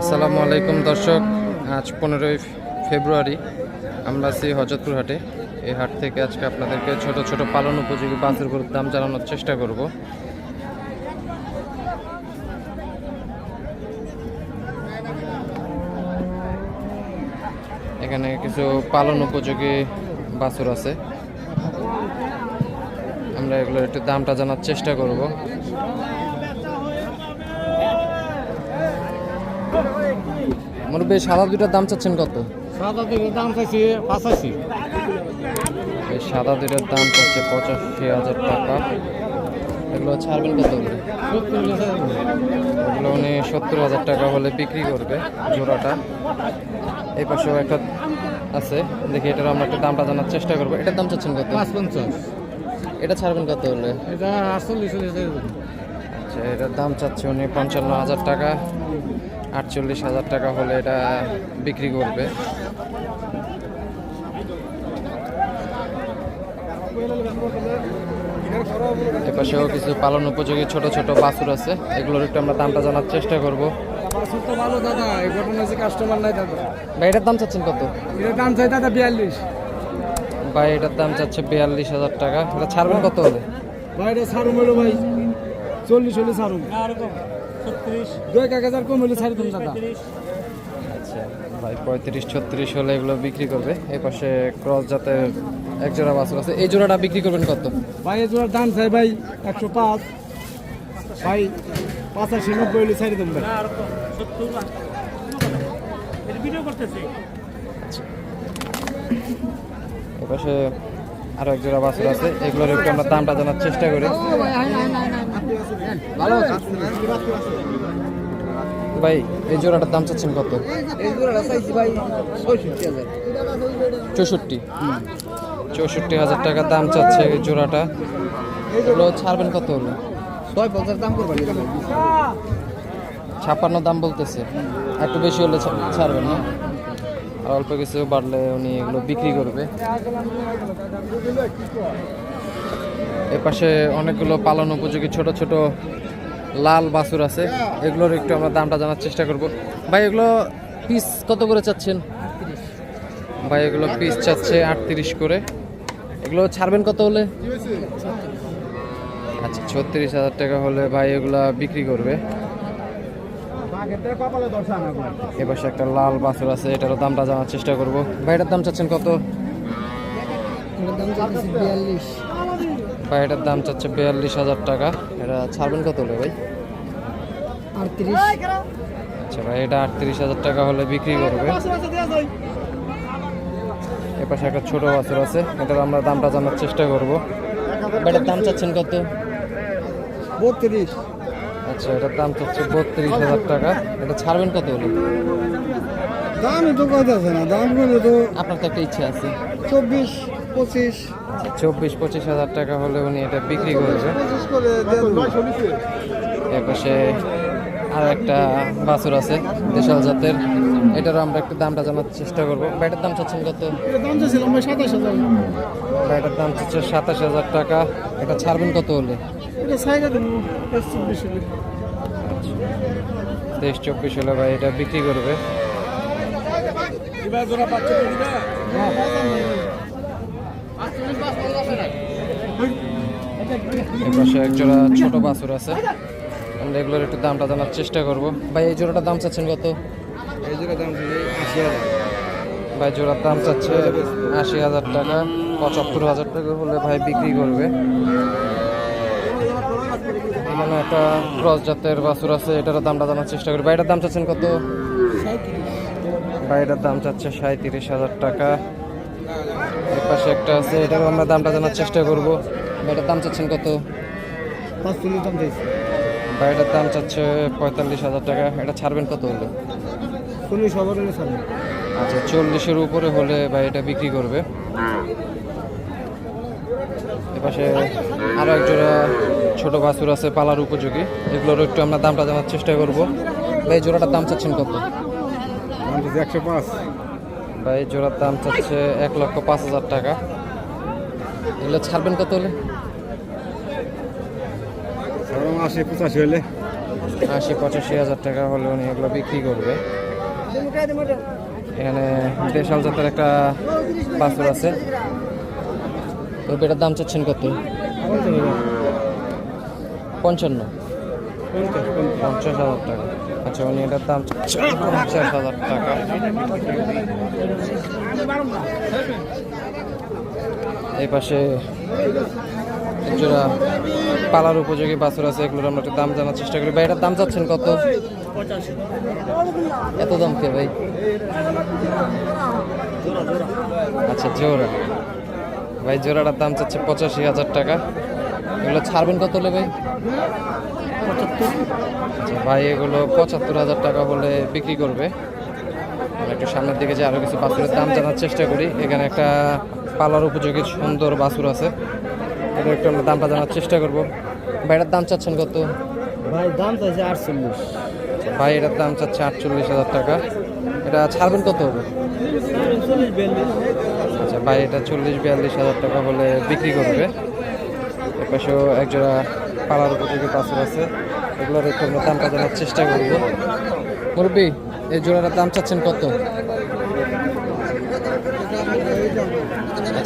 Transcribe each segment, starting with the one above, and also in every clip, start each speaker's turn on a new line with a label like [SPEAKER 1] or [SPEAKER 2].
[SPEAKER 1] আসসালামু আলাইকুম দর্শক, আজ পনেরোই ফেব্রুয়ারি, আমরা আছি হজরতপুর হাটে। এই হাট থেকে আজকে আপনাদেরকে ছোট ছোট পালন উপযোগী বাছুর গরুর দাম জানানোর চেষ্টা করব। এখানে কিছু পালন উপযোগী বাছুর আছে। আমরা এগুলোর একটু দামটা জানার চেষ্টা করব। মুরব্বী সাদা দুইটার দাম চাচ্ছেন কত?
[SPEAKER 2] সাদা দিনের দাম চাইছি পাঁচাশি।
[SPEAKER 1] এই সাদা দুইটার দাম চাচ্ছে পঁচাশি হাজার টাকা। এগুলো ছাড়বেন কত এগুলো উনি সত্তর হাজার টাকা হলে বিক্রি করবে জোড়াটা। এই পাশেও একটা আছে। দেখি এটার আমরা একটু দামটা জানার চেষ্টা করব। এটার দাম চাচ্ছেন কত?
[SPEAKER 2] পাঁচ পঞ্চাশ
[SPEAKER 1] এটা ছাড়বেন কত হলে?
[SPEAKER 2] এটা আটচল্লিশ
[SPEAKER 1] আচ্ছা এটার দাম চাচ্ছে উনি পঞ্চান্ন হাজার টাকা। আটচল্লিশ হাজার টাকা হলে এটা বিক্রি করবে। এপাশেও কিছু পালন উপযোগী ছোট ছোট বাছুর আছে। এগুলোর একটু আমরা দামটা জানার চেষ্টা করব।
[SPEAKER 2] বাছুর তো ভালো দাদা এই ঘটনা হচ্ছে কাস্টমার নাই দাদা।
[SPEAKER 1] বা এটার দাম চাচ্ছেন কত?
[SPEAKER 2] এটার দাম চাই দাদা বিয়াল্লিশ।
[SPEAKER 1] বা এটার দাম চাচ্ছে বিয়াল্লিশ হাজার টাকা। এটা ছাড়বেন কত হলে?
[SPEAKER 2] ভাই এটা হলো ভাই চল্লিশ হলে সারুম দু এক হাজার কম হলে ছাড়ি তুমি দাদা।
[SPEAKER 1] আচ্ছা ভাই পঁয়ত্রিশ ছত্রিশ হলে এগুলো বিক্রি করবে। এই পাশে ক্রস জাতের এক জোড়া বাছুর আছে। এই জোড়াটা বিক্রি করবেন কত?
[SPEAKER 2] ভাই এই জোড়ার দাম চাই ভাই একশো পাঁচ। ভাই পাঁচাশি নব্বই হলে ছাড়ি তুমি ভাই।
[SPEAKER 1] এপাশে আরও এক জোড়া বাছুর আছে। এগুলোর একটু আমরা দামটা জানার চেষ্টা করি। ভাই, এই জোড়াটার দাম চাচ্ছেন কত? চৌষট্টি। চৌষট্টি হাজার টাকা দাম চাচ্ছে এই জোড়াটা। এগুলো ছাড়বেন কত হলো?
[SPEAKER 2] দাম
[SPEAKER 1] ছাপ্পান্ন দাম বলতেছে। একটু বেশি হলে ছাড়বেন না? আর অল্প কিছু বাড়লে উনি এগুলো বিক্রি করবে। এ পাশে অনেকগুলো পালন উপযোগী ছোট ছোট লাল বাছুর আছে। এগুলোর একটু আমরা দামটা জানার চেষ্টা করব। ভাই, এগুলো পিস কত করে চাচ্ছেন? ভাই, এগুলো পিস চাচ্ছে আটত্রিশ করে। এগুলো ছাড়বেন কত হলে? আচ্ছা ছত্রিশ হাজার টাকা হলে ভাই এগুলো বিক্রি করবে। এবার একটা লাল বাছুর আছে, এটারও দামটা জানার চেষ্টা করব। ভাই, এটার দাম চাচ্ছেন কত?
[SPEAKER 2] বিয়াল্লিশ।
[SPEAKER 1] ভাই এটার দাম চাচ্ছে বিয়াল্লিশ হাজার টাকা। এটা ছাড়বেন কত হলে ভাই?
[SPEAKER 2] আটত্রিশ।
[SPEAKER 1] আচ্ছা ভাই এটা আটত্রিশ হাজার টাকা হলে বিক্রি করবে। এপাশে একটা ছোট বাছুর আছে এটার আমরা দামটা জানার চেষ্টা করব। এটার দাম চাচ্ছেন কত?
[SPEAKER 2] বত্রিশ।
[SPEAKER 1] আচ্ছা এটার দাম চাচ্ছে বত্রিশ হাজার টাকা। এটা ছাড়বেন কত হলে?
[SPEAKER 2] দামই তো কথা আছে না দাম তো
[SPEAKER 1] আপনার তো একটা ইচ্ছা আছে।
[SPEAKER 2] চব্বিশ। পঁচিশ।
[SPEAKER 1] আচ্ছা চব্বিশ পঁচিশ হাজার টাকা হলে উনি এটা বিক্রি করবে
[SPEAKER 2] পঁচিশ করে
[SPEAKER 1] এপাশে আর একটা বাছুর আছে দেশাল জাতের। এটারও আমরা একটু দামটা জানার চেষ্টা করব। ব্যাটার দাম চাচ্ছেন কত? ব্যাটার দাম চাচ্ছে সাতাশ হাজার টাকা। এটা ছাড়বেন কত হলে? তেইশ চব্বিশ হলে। ভাই এটা বিক্রি করবে
[SPEAKER 2] এবার জোড়া পাচ্ছে দিবে
[SPEAKER 1] এপাশে এক জোড়া ছোট বাছুর আছে। আমরা এগুলোর একটু দামটা জানার চেষ্টা করব। ভাই এই জোড়াটার দাম চাচ্ছেন কত?
[SPEAKER 2] এই দাম
[SPEAKER 1] ভাই জোড়ার দাম চাচ্ছে আশি হাজার টাকা পঁচাত্তর হাজার টাকা হলে ভাই বিক্রি করবে। এখানে একটা ক্রস জাতের বাছুর আছে এটারও দামটা জানার চেষ্টা করি ভাই এটার দাম চাচ্ছেন কত? ভাই এটার দাম চাচ্ছে সাঁত্রিশ হাজার টাকা। এর পাশে একটা আছে এটারও আমরা দামটা জানার চেষ্টা করব। এটার দাম চাচ্ছেন কত?
[SPEAKER 2] পাঁচচল্লিশ দাম চাইছি।
[SPEAKER 1] এটার দাম চাচ্ছে পঁয়তাল্লিশ হাজার টাকা। এটা ছাড়বেন কত হলে?
[SPEAKER 2] চল্লিশ হলে
[SPEAKER 1] আচ্ছা চল্লিশের উপরে হলে ভাই এটা বিক্রি করবে। এপাশে আরও এক জোড়া ছোট বাছুর আছে পালার উপযোগী। এগুলোর একটু আমরা দামটা জানার চেষ্টা করব। ভাই জোড়াটার দাম চাচ্ছেন কত?
[SPEAKER 2] একশো পাঁচ।
[SPEAKER 1] ভাই জোড়ার দাম চাচ্ছে এক লক্ষ পাঁচ হাজার টাকা। এগুলো ছাড়বেন কত হলে?
[SPEAKER 2] আশি পঁচাশি হলে
[SPEAKER 1] আশি পঁচাশি হাজার টাকা হলে উনি এগুলো বিক্রি করবে। এখানে দেশাল জাতের একটা বাছুর আছে। তো এটার দাম চাচ্ছেন কত? পঞ্চান্ন। পঞ্চাশ হাজার টাকা। আচ্ছা উনি এটার দাম পঞ্চাশ হাজার টাকা। এই পাশে একজোড়া পালার উপযোগী বাছুর আছে, এগুলোর আমরা একটু দাম জানার চেষ্টা করি। ভাই, এটার দাম চাচ্ছেন কত? এত দাম কে ভাই? আচ্ছা জোড়া। ভাই, জোড়াটার দাম চাচ্ছে পঁচাশি হাজার টাকা। এগুলো ছাড়বেন কত হলে ভাই? আচ্ছা ভাই, এগুলো পঁচাত্তর হাজার টাকা হলে বিক্রি করবে। আমরা একটু সামনের দিকে যে আরও কিছু বাছুরের দাম জানার চেষ্টা করি। এখানে একটা পালার উপযোগী সুন্দর বাছুর আছে। এটা একটু আমরা দামটা জানার চেষ্টা করব। ভাইটার দাম চাচ্ছেন কত?
[SPEAKER 2] ভাই দাম চাইছে আটচল্লিশ।
[SPEAKER 1] ভাই এটার দাম চাচ্ছে আটচল্লিশ হাজার টাকা। এটা ছাড়বেন কত হবে? আচ্ছা ভাই এটা চল্লিশ বিয়াল্লিশ হাজার টাকা হলে বিক্রি করবে। এপাশেও একজোড়া পালার উপযোগী বাছুর আছে। এগুলোর একটু আমরা দামটা জানার চেষ্টা করব। মুরব্বী এই জোড়াটার দাম চাচ্ছেন কত?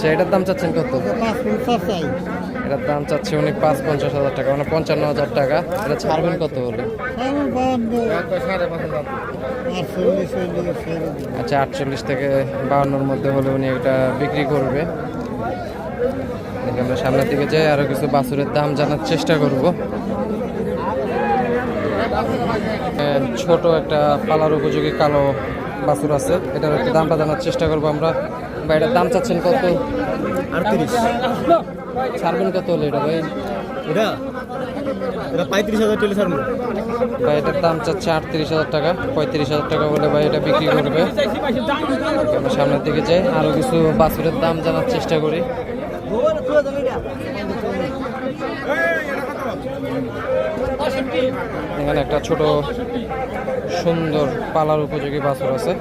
[SPEAKER 1] আচ্ছা এটার দাম চাচ্ছেন কত? এটার দাম চাচ্ছে উনি পাঁচ পঞ্চাশ হাজার টাকা মানে পঞ্চান্ন হাজার টাকা। এটা ছাড়বেন কত হলে আচ্ছা আটচল্লিশ থেকে বাউন্নর মধ্যে হলে উনি এটা বিক্রি করবে। আমরা সামনের দিকে যাই, আরও কিছু বাছুরের দাম জানার চেষ্টা করব। ছোট একটা পালার উপযোগী কালো বাছুর আছে, এটার একটু দামটা জানার চেষ্টা করব আমরা। বা এটার দাম চাচ্ছেন কত?
[SPEAKER 2] আটত্রিশ।
[SPEAKER 1] ছাড়বেন কত হলে এটা ভাই?
[SPEAKER 2] এটা? এটা পঁয়ত্রিশ হাজার চল্লিশ হাজার
[SPEAKER 1] ভাই এটার দাম চাচ্ছে আটত্রিশ হাজার টাকা পঁয়ত্রিশ হাজার টাকা বলে ভাই এটা বিক্রি করবে। আমরা সামনের দিকে যাই। আরও কিছু বাছুরের দাম জানার চেষ্টা করি। এখানে একটা ছোট সুন্দর পালার উপযোগী বাছুর আছে।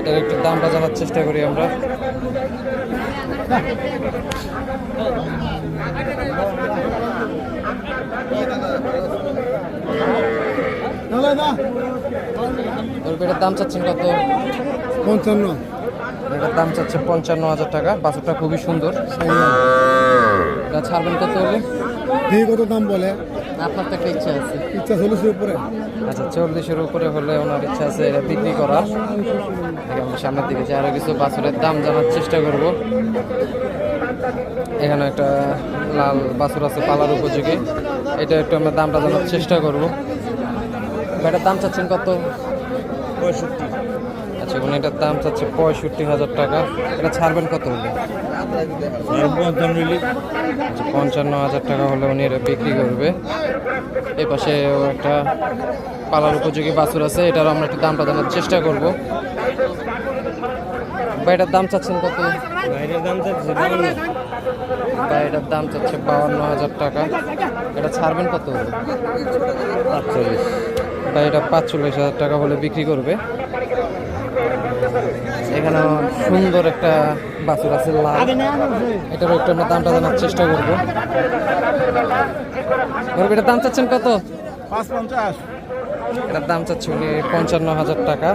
[SPEAKER 1] এটার একটু দামটা জানার চেষ্টা করি আমরা। এটার দাম চাচ্ছেন কত?
[SPEAKER 2] পঞ্চান্ন।
[SPEAKER 1] এটার দাম চাচ্ছে পঞ্চান্ন হাজার টাকা। বাছুরটা খুবই সুন্দর। এটা ছাড়বেন কত হলে?
[SPEAKER 2] কত দাম বলে?
[SPEAKER 1] আপনার তো একটা ইচ্ছা আছে।
[SPEAKER 2] ইচ্ছা চল্লিশের উপরে।
[SPEAKER 1] আচ্ছা চল্লিশের উপরে হলে ওনার ইচ্ছা আছে এটা বিক্রি করার। আমরা সামনের দিকে যে আরও কিছু বাছুরের দাম জানার চেষ্টা করব। এখানে একটা লাল বাছুর আছে পালার উপযোগী। এটা একটু আমরা দামটা জানার চেষ্টা করব। দাম চাচ্ছেন কত?
[SPEAKER 2] পঁয়ষট্টি।
[SPEAKER 1] আচ্ছা উনি এটার দাম চাচ্ছে পঁয়ষট্টি হাজার টাকা। এটা ছাড়বেন কত হলে?
[SPEAKER 2] পঞ্চান্ন
[SPEAKER 1] আচ্ছা পঞ্চান্ন হাজার টাকা হলে উনি এটা বিক্রি করবে। এই পাশে একটা পালার উপযোগী বাছুর আছে এটার আমরা একটু দামটা জানার চেষ্টা করব। বা এটার দাম চাচ্ছেন কত? বা এটার দাম চাচ্ছে বাউান্ন হাজার টাকা। এটা ছাড়বেন কত হলে?
[SPEAKER 2] আটচল্লিশ
[SPEAKER 1] বা এটা পাঁচচল্লিশ হাজার টাকা হলে বিক্রি করবে। এখানে সুন্দর একটা বাছুর আছে লাল। এটারও একটু আমরা দামটা জানার চেষ্টা করব। এটার দাম চাচ্ছেন কত? এটার দাম চাচ্ছে উনি পঞ্চান্ন হাজার টাকা।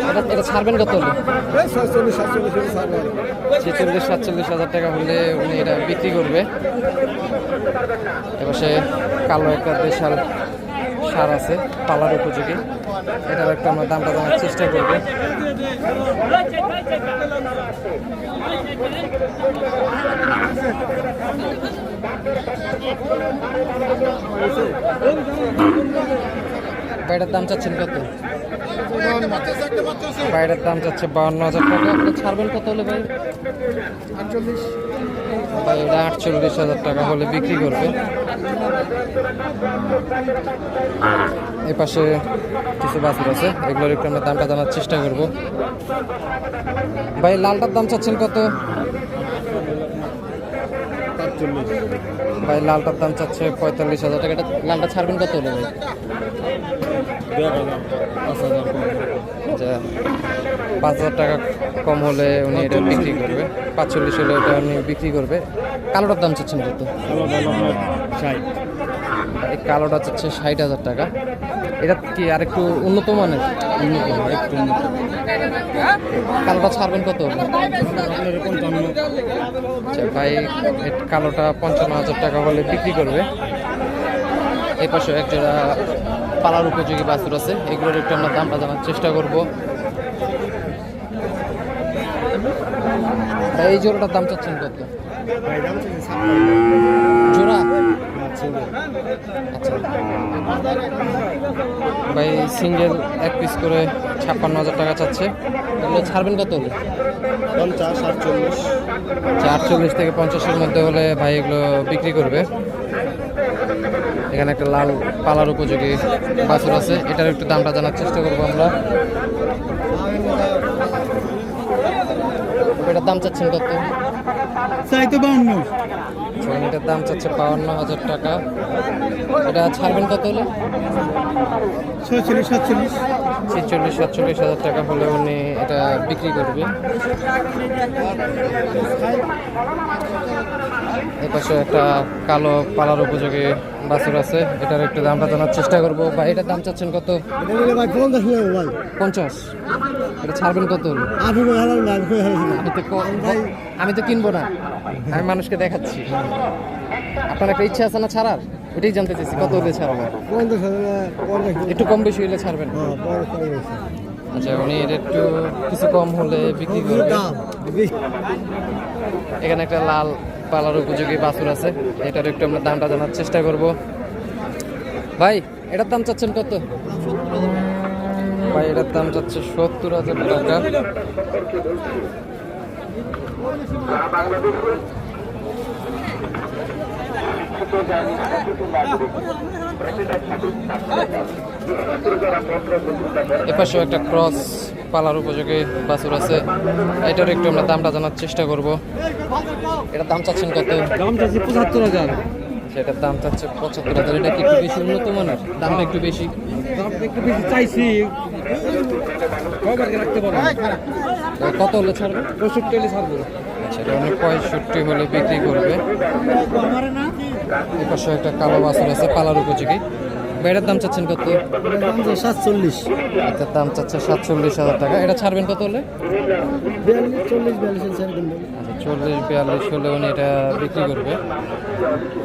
[SPEAKER 1] এটা- এটা ছাড়বেন কত হলে? ছেচল্লিশ সাতচল্লিশ হাজার টাকা হলে উনি এটা বিক্রি করবে। এবার সে কালো একটা দেশাল সার আছে পালার উপযোগী। এটার একটা আমরা দামটা জানার চেষ্টা করব। বাইরের দাম চাচ্ছেন কত? বাইরের দাম চাচ্ছে বাউন্ন হাজার টাকা। আপনি ছাড়বেন কত হলে ভাই?
[SPEAKER 2] আটচল্লিশ।
[SPEAKER 1] ভাই এটা আটচল্লিশ হাজার টাকা হলে বিক্রি করবে। এই পাশে কিছু বাছুর আছে। এগুলোর একটু আমরা দামটা জানার চেষ্টা করব। ভাই লালটার দাম চাচ্ছেন কত? ভাই লালটার দাম চাচ্ছে পঁয়তাল্লিশ হাজার টাকা। এটা লালটা ছাড়বেন কত হলে ভাই?
[SPEAKER 2] পাঁচ হাজার।
[SPEAKER 1] পাঁচ হাজার টাকা কম হলে উনি এটা বিক্রি করবে। পাঁচচল্লিশ হলে এটা উনি বিক্রি করবে। কালোটার দাম চাচ্ছেন কত? এই কালোটা চাচ্ছে ষাট হাজার টাকা। এটা কি আরেকটু উন্নত মানের?
[SPEAKER 2] উন্নত একটু উন্নত।
[SPEAKER 1] কালোটা ছাড়বেন কত? আচ্ছা ভাই কালোটা পঞ্চান্ন হাজার টাকা হলে বিক্রি করবে। এই পাশে এক জোড়া পালার উপযোগী বাছুর আছে। এগুলোর একটু আমরা দামটা জানার চেষ্টা করব। এই জোড়াটার দাম চাচ্ছেন কত?
[SPEAKER 2] ভাই
[SPEAKER 1] জোড়া?
[SPEAKER 2] আচ্ছা।
[SPEAKER 1] ভাই সিঙ্গেল এক পিস করে ছাপ্পান্ন হাজার টাকা চাচ্ছে। এগুলো ছাড়বেন কত হলে?
[SPEAKER 2] পঞ্চাশ আটচল্লিশ।
[SPEAKER 1] আটচল্লিশ থেকে পঞ্চাশের মধ্যে হলে ভাই এগুলো বিক্রি করবে। এখানে একটা লাল পালার উপযোগী বাছুর আছে। এটার একটু দামটা জানার চেষ্টা করব আমরা। দাম চাচ্ছেন কত?
[SPEAKER 2] চাইতে বাউন্ন।
[SPEAKER 1] ছয়টার দাম চাচ্ছে বাউন্ন হাজার টাকা। এটা ছাড়বেন কত হলে?
[SPEAKER 2] ছয়চল্লিশ সাতচল্লিশ।
[SPEAKER 1] ছেচল্লিশ সাতচল্লিশ হাজার টাকা হলে উনি এটা বিক্রি করবে। এ পাশে একটা কালো পালার উপযোগী বাছুর আছে। এটার একটু দামটা জানার চেষ্টা করব। বা এটার দাম চাচ্ছেন কত?
[SPEAKER 2] ভাই পঞ্চাশ।
[SPEAKER 1] এটা ছাড়বেন কত? আমি তো কিনবো না। আমি মানুষকে দেখাচ্ছি। আপনার একটা ইচ্ছা আছে না ছাড়ার? ওইটাই জানতে চাইছি কত হলে ছাড়বেন? একটু কম বেশি হলে ছাড়বেন। আচ্ছা উনি এটা একটু কিছু কম হলে বিক্রি করবে
[SPEAKER 2] দাম।
[SPEAKER 1] এখানে একটা লাল পালার উপযোগী বাছুর আছে। এটার একটু আমরা দামটা জানার চেষ্টা করব। ভাই, এটার দাম চাচ্ছেন কত? ভাই, এটার দাম চাচ্ছে সত্তর হাজার টাকা। এপাশেও একটা ক্রস পালার উপযোগী বাছুর আছে। এটার একটু আমরা দামটা জানার চেষ্টা করব। এটা দাম চাচ্ছেন কত?
[SPEAKER 2] দাম চাচ্ছি পঁচাত্তর হাজার।
[SPEAKER 1] সেটার দাম চাচ্ছে পঁচাত্তর হাজার। এটা কি একটু বেশি উন্নত মানের দামটা একটু বেশি।
[SPEAKER 2] একটু বেশি চাইছি। রাখতে পারব?
[SPEAKER 1] কত হলে ছাড়বে?
[SPEAKER 2] পঁয়ষট্টি হলে ছাড়বো।
[SPEAKER 1] আচ্ছা উনি পঁয়ষট্টি হলে বিক্রি করবে। এপাশে একটা কালো বাছুর আছে পালার উপযোগী। বেড়ের দাম চাচ্ছেন কত?
[SPEAKER 2] সাতচল্লিশ।
[SPEAKER 1] এটার দাম চাচ্ছে সাতচল্লিশ হাজার টাকা। এটা ছাড়বেন কত হলে?
[SPEAKER 2] চল্লিশ বিয়াল্লিশ
[SPEAKER 1] আচ্ছা চল্লিশ বিয়াল্লিশ হলে উনি এটা বিক্রি করবে।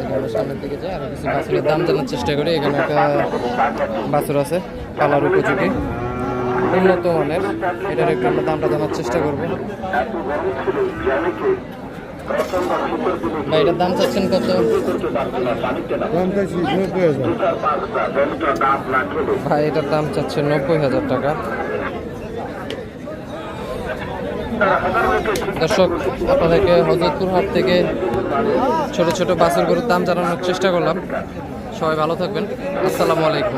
[SPEAKER 1] এখানে সামনের দিকে যায় আর কিছু বাছুরের দাম জানার চেষ্টা করি। এখানে একটা বাছুর আছে পালার উপযোগী। উন্নত মানের। এটার একটু আমরা দামটা জানার চেষ্টা করব। ভাই, এটার দাম চাচ্ছেন কত? ভাই, এটার দাম চাচ্ছে নব্বই হাজার টাকা। দর্শক, আপনাদেরকে হজরতপুর হাট থেকে ছোট ছোট বাসের গরুর দাম জানানোর চেষ্টা করলাম। সবাই ভালো থাকবেন। আসসালামু আলাইকুম।